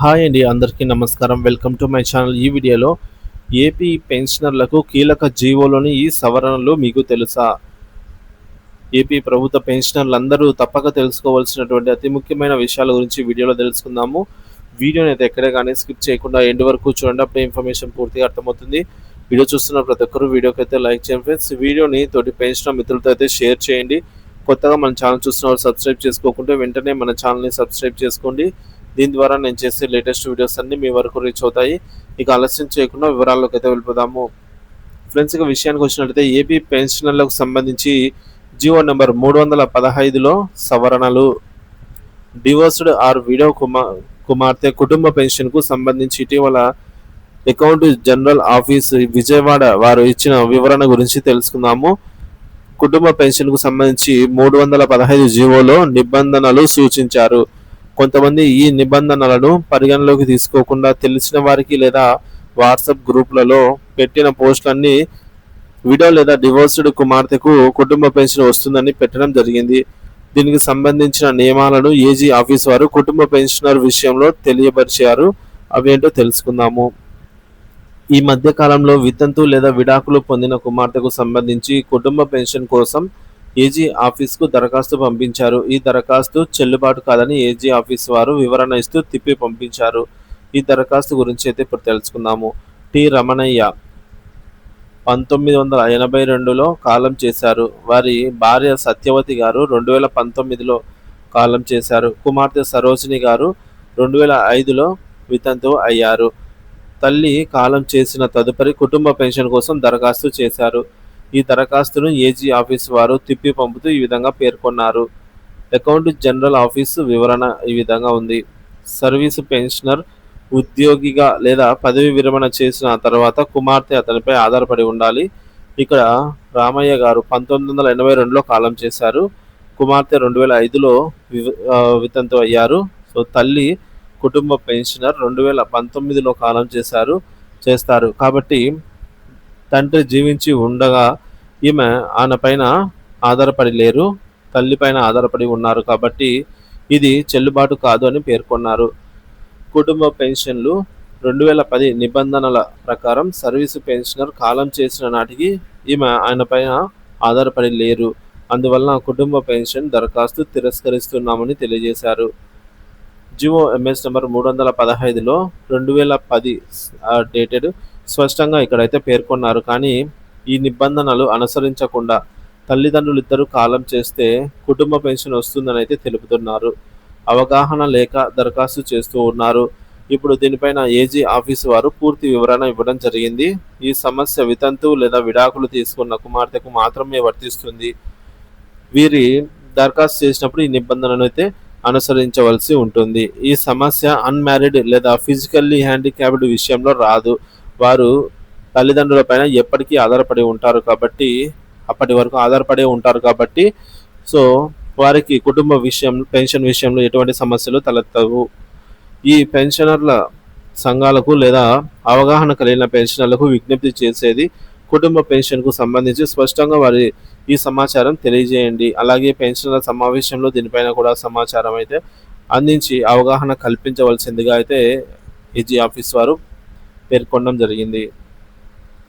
Hi అండి అందరికీ నమస్కారం. Welcome to my channel. ఈ వీడియోలో ఏపీ పెన్షనర్లకు కీలక జీవోలోని ఈ సవరణలు మీకు తెలుసా? ఏపీ ప్రభుత్వ పెన్షనర్లు అందరూ తప్పక తెలుసుకోవాల్సినటువంటి అతి ముఖ్యమైన విషయాల గురించి వీడియోలో తెలుసుకుందాము. వీడియోని అయితే ఎక్కడే కానీ స్కిప్ చేయకుండా ఎండ్ వరకు చూడండి అప్పుడే ఇన్ఫర్మేషన్ పూర్తిగా అర్థమవుతుంది. వీడియో చూస్తున్న ప్రతి ఒక్కరు వీడియోకి అయితే లైక్ చేయండి ఫ్రెండ్స్. వీడియోని తోటి పెన్షనర్ మిత్రులతో అయితే షేర్ చేయండి. కొత్తగా మన ఛానల్ చూస్తున్న వాళ్ళు సబ్స్క్రైబ్ చేసుకోకుంటే వెంటనే మన ఛానల్ని సబ్స్క్రైబ్ చేసుకోండి. దీని ద్వారా నేను చేసే లేటెస్ట్ వీడియోస్ అన్ని మీ వరకు రీచ్ అవుతాయి. ఇక ఆలస్యం చేయకుండా వివరాల్లోకి అయితే వెళ్ళిపోదాము. ఫ్రెండ్స్ ఇక విషయానికి వచ్చినట్లయితే ఏపీ పెన్షనర్లకు సంబంధించి జీవో నెంబర్ మూడు వందల పదహైదులో సవరణలు. డివోర్స్డ్ ఆర్ విడో కుమార్ కుమార్తె కుటుంబ పెన్షన్కు సంబంధించి ఇటీవల అకౌంట్ జనరల్ ఆఫీస్ విజయవాడ వారు ఇచ్చిన వివరణ గురించి తెలుసుకుందాము. కుటుంబ పెన్షన్కు సంబంధించి మూడు వందల పదహైదు జీవోలో నిబంధనలు సూచించారు. కొంతమంది ఈ నిబంధనలను పరిగణలోకి తీసుకోకుండా తెలిసిన వారికి లేదా వాట్సాప్ గ్రూపులలో పెట్టిన పోస్టులన్నీ విడో లేదా డివోర్స్డ్ కుమార్తెకు కుటుంబ పెన్షన్ వస్తుందని పెట్టడం జరిగింది. దీనికి సంబంధించిన నియమాలను ఏజీ ఆఫీస్ వారు కుటుంబ పెన్షనర్ విషయంలో తెలియపరిచారు. అవేంటో తెలుసుకుందాము. ఈ మధ్య కాలంలో వితంతు లేదా విడాకులు పొందిన కుమార్తెకు సంబంధించి కుటుంబ పెన్షన్ కోసం ఏజీ ఆఫీస్కు దరఖాస్తు పంపించారు. ఈ దరఖాస్తు చెల్లుబాటు కాదని ఏజీ ఆఫీస్ వారు వివరణ ఇస్తూ తిప్పి పంపించారు. ఈ దరఖాస్తు గురించి అయితే ఇప్పుడు తెలుసుకుందాము. టి. రమణయ్య పంతొమ్మిది వందల ఎనభై రెండులో కాలం చేశారు. వారి భార్య సత్యవతి గారు రెండు వేల పంతొమ్మిదిలో కాలం చేశారు. కుమార్తె సరోజిని గారు రెండు వేల ఐదులో వితంతు అయ్యారు. తల్లి కాలం చేసిన తదుపరి కుటుంబ పెన్షన్ కోసం దరఖాస్తు చేశారు. ఈ దరఖాస్తును ఏజీ ఆఫీస్ వారు తిప్పి పంపుతూ ఈ విధంగా పేర్కొన్నారు. అకౌంట్ జనరల్ ఆఫీసు వివరణ ఈ విధంగా ఉంది. సర్వీసు పెన్షనర్ ఉద్యోగిగా లేదా పదవి విరమణ చేసిన తర్వాత కుమార్తె అతనిపై ఆధారపడి ఉండాలి. ఇక్కడ రామయ్య గారు పంతొమ్మిది వందల ఎనభై రెండులో కాలం చేశారు. కుమార్తె రెండు వేల ఐదులో వితంతు అయ్యారు. సో తల్లి కుటుంబ పెన్షనర్ రెండు వేల పంతొమ్మిదిలో కాలం చేశారు చేస్తారు. కాబట్టి తండ్రి జీవించి ఉండగా ఈమె ఆయన పైన ఆధారపడి లేరు తల్లి పైన ఆధారపడి ఉన్నారు కాబట్టి ఇది చెల్లుబాటు కాదు అని పేర్కొన్నారు. కుటుంబ పెన్షన్లు రెండు వేల పది నిబంధనల ప్రకారం సర్వీసు పెన్షనర్ కాలం చేసిన నాటికి ఈమె ఆయన పైన ఆధారపడి లేరు. అందువలన కుటుంబ పెన్షన్ దరఖాస్తు తిరస్కరిస్తున్నామని తెలియజేశారు. జివో ఎంఎస్ నెంబర్ మూడు వందల పదహైదులో రెండు వేల పది డేటెడ్ స్పష్టంగా ఇక్కడైతే పేర్కొన్నారు. కానీ ఈ నిబంధనలు అనుసరించకుండా తల్లిదండ్రులు ఇద్దరు కాలం చేస్తే కుటుంబ పెన్షన్ వస్తుందని అయితే తెలుపుతున్నారు. అవగాహన లేక దరఖాస్తు చేస్తూ ఉన్నారు. ఇప్పుడు దీనిపైన ఏజీ ఆఫీసు వారు పూర్తి వివరణ ఇవ్వడం జరిగింది. ఈ సమస్య వితంతు లేదా విడాకులు తీసుకున్న కుమార్తెకు మాత్రమే వర్తిస్తుంది. వీరి దరఖాస్తు చేసినప్పుడు ఈ నిబంధనను అయితే అనుసరించవలసి ఉంటుంది. ఈ సమస్య అన్మ్యారీడ్ లేదా ఫిజికల్లీ హ్యాండిక్యాప్డ్ విషయంలో రాదు. వారు తల్లిదండ్రుల పైన ఎప్పటికీ ఆధారపడి ఉంటారు కాబట్టి అప్పటి వరకు ఆధారపడి ఉంటారు కాబట్టి సో వారికి కుటుంబ విషయం పెన్షన్ విషయంలో ఎటువంటి సమస్యలు తలెత్తవు. ఈ పెన్షనర్ల సంఘాలకు లేదా అవగాహన కలిగిన పెన్షనర్లకు విజ్ఞప్తి చేసేది కుటుంబ పెన్షన్కు సంబంధించి స్పష్టంగా వారి ఈ సమాచారం తెలియజేయండి. అలాగే పెన్షనర్ల సమావేశంలో దీనిపైన కూడా సమాచారం అయితే అందించి అవగాహన కల్పించవలసిందిగా అయితే ఈజీ ఆఫీస్ వారు పేర్కొనడం జరిగింది.